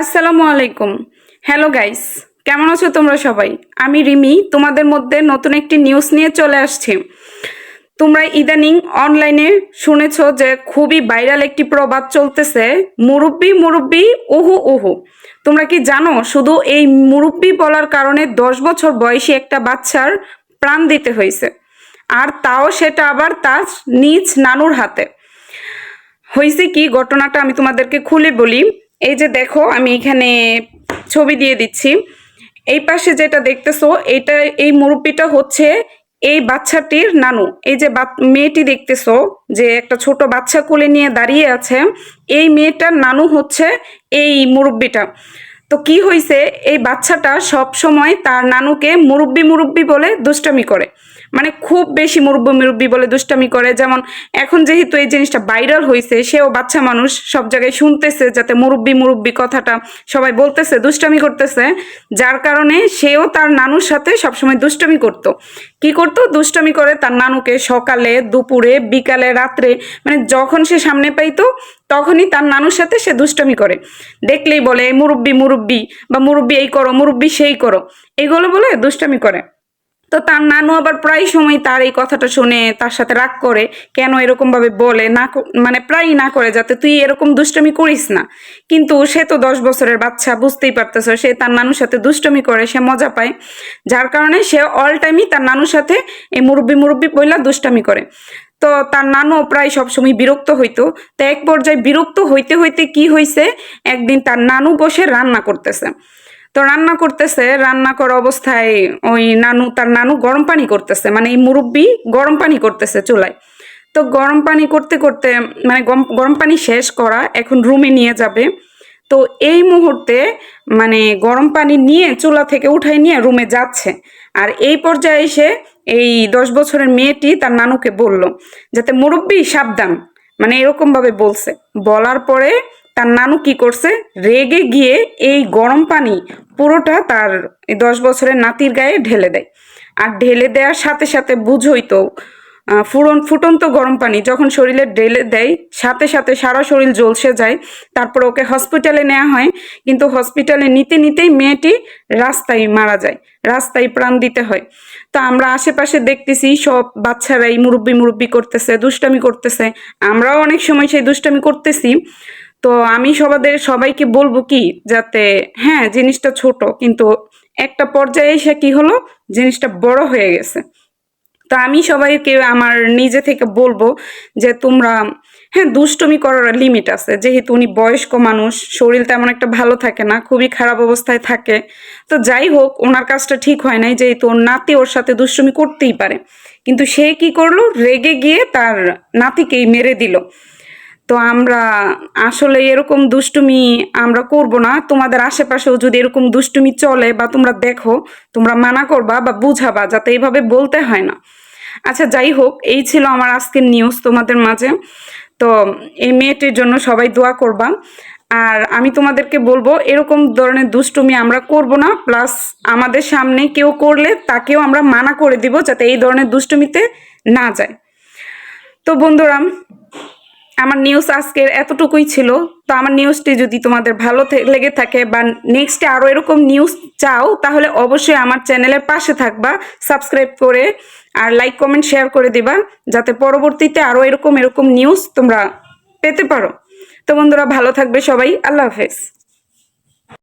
আসসালামু আলাইকুম। Hello guys কেমন আছো তোমরা সবাই? আমি রিমি, তোমাদের মধ্যে নতুন একটি নিউজ নিয়ে চলে আসছি। তোমরা ইদানিং অনলাইনে শুনেছো যে খুবই ভাইরাল একটি প্রবাদ চলতেছে, মুরব্বি মুরব্বি ওহু ওহু তোমরা কি জানো, শুধু এই মুরব্বি বলার কারণে দশ বছর বয়সী একটা বাচ্চার প্রাণ দিতে হয়েছে। আর তাও সেটা আবার তার নিজ নানুর হাতে। হয়েছে কি, ঘটনাটা আমি তোমাদেরকে খুলে বলি। এই যে দেখো, আমি এখানে ছবি দিয়ে দিচ্ছি। এই পাশে যেটা দেখতেছো, এটা এই মুরব্বিটা হচ্ছে এই বাচ্চাটির নানু। এই যে মেয়েটি দেখতেছো যে একটা ছোট বাচ্চা কোলে নিয়ে দাঁড়িয়ে আছে, এই মেয়েটার নানু হচ্ছে এই মুরব্বিটা। তো কি হয়েছে এই বাচ্চাটা সব সময় তার নানুকে মুরব্বি মুরব্বি বলে দুষ্টামি করে। মানে খুব বেশি মুরব্বি মুরব্বি বলে দুষ্টামি করে। যেমন এখন যেহেতু এই জিনিসটা ভাইরাল হয়েছে সেও বাচ্চা মানুষ, সব জায়গায় শুনতেছে যাতে মুরব্বি মুরব্বি কথাটা সবাই বলতেছে, দুষ্টামি করতেছে। যার কারণে সেও তার নানুর সাথে সবসময় দুষ্টামি করত। কি করতো? দুষ্টামি করে তার নানুকে সকালে, দুপুরে, বিকালে, রাত্রে মানে যখন সে সামনে পাইতো, তখনই তার নানুর সাথে সে দুষ্টামি করে। দেখলেই বলে, "এই মুরব্বি মুরব্বি বা মুরব্বি এই করো, মুরব্বি সেই করো। এগুলো বলে দুষ্টামি করে। তো তার নানু আবার প্রায় সময় তার এই কথাটা শুনে, তার সাথে রাগ করে, কেন এরকম ভাবে বলে, না মানে প্রায়ই না করে যাতে তুই এরকম দুষ্টমি করিস না। কিন্তু সে তো দশ বছরের বাচ্চা, বুঝতেই পারতেছ, সে তার নানুর সাথে দুষ্টমি করে, সে মজা পায়। যার কারণে সে অল টাইমই তার নানুর সাথে এই মুরব্বি মুরব্বি বইলা দুষ্টামি করে। তো তার নানু প্রায় সবসময় বিরক্ত হইতো। তো এক পর্যায়ে বিরক্ত হইতে হইতে কি হয়েছে একদিন তার নানু বসে রান্না করতেছে। তো রান্না করতেছে, রান্না করা অবস্থায় ওই নানু, তার নানু গরম পানি করতেছে মানে এই মুরব্বি গরম পানি করতেছে চুলায়। তো গরম পানি করতে করতে মানে গরম পানি শেষ করা এখন রুমে নিয়ে যাবে। তো এই মুহূর্তে মানে গরম পানি নিয়ে চুলা থেকে উঠাই নিয়ে রুমে যাচ্ছে। আর এই পর্যায়ে এসে এই দশ বছরের মেয়েটি তার নানুকে বলল যাতে মুরব্বি সাবধান মানে এরকম ভাবে বলছে। বলার পরে তার নানু কি করছে? রেগে গিয়ে এই গরম পানি পুরোটা তার দশ বছরের নাতির গায়ে ঢেলে দেয়। আর ঢেলে দেওয়ার সাথে সাথে বুঝই তো ফুরন, ফুটন্ত গরম পানি যখন শরীরে ঢেলে দেয়, সাথে সাথে সারা শরীর জ্বলসে যায়, তারপর ওকে হসপিটালে নেওয়া হয়। কিন্তু হসপিটালে নিতে নিতেই মেয়েটি রাস্তায় মারা যায়, রাস্তায় প্রাণ দিতে হয়। তো আমরা আশেপাশে দেখতেছি, সব বাচ্চারাই মুরব্বি মুরব্বি করতেছে, দুষ্টামি করতেছে। আমরাও অনেক সময় সেই দুষ্টামি করতেছি। তো আমি সবাদের সবাইকে বলব কি, যাতে হ্যাঁ জিনিসটা ছোট, কিন্তু একটা পর্যায়ে এসে কি হলো? জিনিসটা বড় হয়ে গেছে। তো আমি সবাইকে আমার নিজে থেকে বলব যে তোমরা হ্যাঁ দুষ্টমি করার লিমিট আছে। যেহেতু উনি বয়স্ক মানুষ, শরীর তেমন একটা ভালো থাকে না, খুবই খারাপ অবস্থায় থাকে। তো যাই হোক, ওনার কাজটা ঠিক হয় নাই, যেহেতু ওর নাতি ওর সাথে দুষ্টমি করতেই পারে। কিন্তু সে কি করল? রেগে গিয়ে তার নাতিকেই মেরে দিল। তো আমরা আসলে এরকম দুষ্টুমি আমরা করব না। তোমাদের আশেপাশেও যদি এরকম দুষ্টুমি চলে বা তোমরা দেখো, তোমরা মানা করবা বা বুঝাবা যাতে এইভাবে বলতে হয় না। আচ্ছা যাই হোক, এই ছিল আমার আজকের নিউজ তোমাদের মাঝে। তো এই মেয়েটির জন্য সবাই দোয়া করবা। আর আমি তোমাদেরকে বলব, এরকম ধরনের দুষ্টুমি আমরা করব না। প্লাস আমাদের সামনে কেউ করলে তাকেও আমরা মানা করে দিব যাতে এই ধরনের দুষ্টুমিতে না যায়। তো বন্ধুরা আমার নিউজ আজকের এতটুকুই ছিল। তো আমার নিউজটি যদি তোমাদের ভালো লেগে থাকে বা নেক্সটে আরও এরকম নিউজ চাও, তাহলে অবশ্যই আমার চ্যানেলের পাশে থাকবা সাবস্ক্রাইব করে, আর লাইক কমেন্ট শেয়ার করে দিবা, যাতে পরবর্তীতে আরও এরকম এরকম নিউজ তোমরা পেতে পারো। তো বন্ধুরা, ভালো থাকবে সবাই। আল্লাহ হাফেজ।